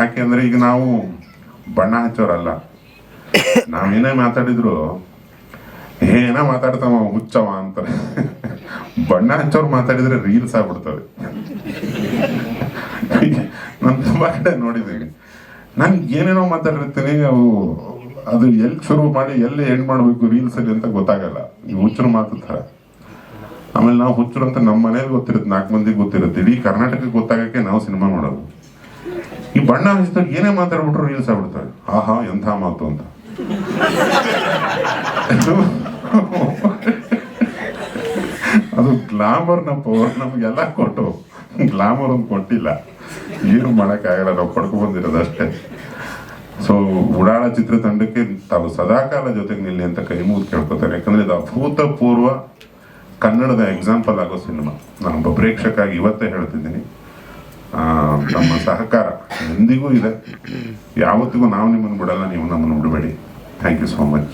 ಯಾಕೆಂದ್ರೆ ಈಗ ನಾವು ಬಣ್ಣ ಹಚ್ಚೋರಲ್ಲ. ನಾವೇನೇ ಮಾತಾಡಿದ್ರು, ಏನ ಮಾತಾಡ್ತಾವ ಹುಚ್ಚವ ಅಂತ ಬಣ್ಣ ಹಚ್ಚೋರು ಮಾತಾಡಿದ್ರೆ ರೀಲ್ಸ್ ಆಗ್ಬಿಡ್ತವೆ. ನಾನು ತುಂಬಾ ಕಡೆ ನೋಡಿದ್ದೀನಿ ನಾನು ಏನೇನೋ ಮಾತಾಡಿರ್ತೀನಿ, ಅವು ಅದು ಎಲ್ಲಿ ಶುರು ಮಾಡಿ ಎಲ್ಲಿ ಎಂಡ್ ಮಾಡಬೇಕು ರೀಲ್ಸ್ ಅಲ್ಲಿ ಅಂತ ಗೊತ್ತಾಗಲ್ಲ. ಈ ಹುಚ್ಚರು ಮಾತು ಥರ ಆಮೇಲೆ ನಾವು ಹುಚ್ಚರು ಅಂತ ನಮ್ಮ ಮನೇಲಿ ಗೊತ್ತಿರುತ್ತೆ, ನಾಲ್ಕು ಮಂದಿಗೆ ಗೊತ್ತಿರುತ್ತೆ. ಇಡೀ ಕರ್ನಾಟಕಕ್ಕೆ ಗೊತ್ತಾಗಕ್ಕೆ ನಾವು ಸಿನಿಮಾ ನೋಡೋದು. ಈ ಬಣ್ಣ ಹಚ್ಚಿದಾಗ ಏನೇ ಮಾತಾಡ್ಬಿಟ್ರು ರೀಲ್ಸ್ ಆಗ್ಬಿಡ್ತಾರೆ. ಆಹಾ, ಎಂಥ ಮಾತು ಅಂತ. ಅದು ಗ್ಲಾಮರ್ ನಮ್ಮ ಪವರ್ ನಮ್ಗೆಲ್ಲ ಕೊಟ್ಟು ಗ್ಲಾಮರ್ ಒಂದು ಕೊಟ್ಟಿಲ್ಲ. ಏನು ಮಾಡೋಕ್ಕಾಗಲ್ಲ ನಾವು ಪಡ್ಕೊ ಬಂದಿರೋದು ಅಷ್ಟೇ. ಸೊ ಉಡಾಳ ಚಿತ್ರತಂಡಕ್ಕೆ ತಾವು ಸದಾಕಾಲ ಜೊತೆಗೆ ನಿಲ್ಲಿ ಅಂತ ಕೈ ಮುಗಿದು ಕೇಳ್ಕೊತಾರೆ. ಯಾಕಂದ್ರೆ ಇದು ಅಭೂತಪೂರ್ವ ಕನ್ನಡದ ಎಕ್ಸಾಂಪಲ್ ಆಗೋ ಸಿನಿಮಾ. ನಾನೊಬ್ಬ ಪ್ರೇಕ್ಷಕಾಗಿ ಇವತ್ತೇ ಹೇಳ್ತಿದ್ದೀನಿ. ನಮ್ಮ ಸಹಕಾರ. ಎಂದಿಗೂ ಇದೆ. ಯಾವತ್ತಿಗೂ ನಾವು ನಿಮ್ಮನ್ನು ಬಿಡಲ್ಲ, ನೀವು ನಮ್ಮನ್ನು ಬಿಡಬೇಡಿ. Thank you so much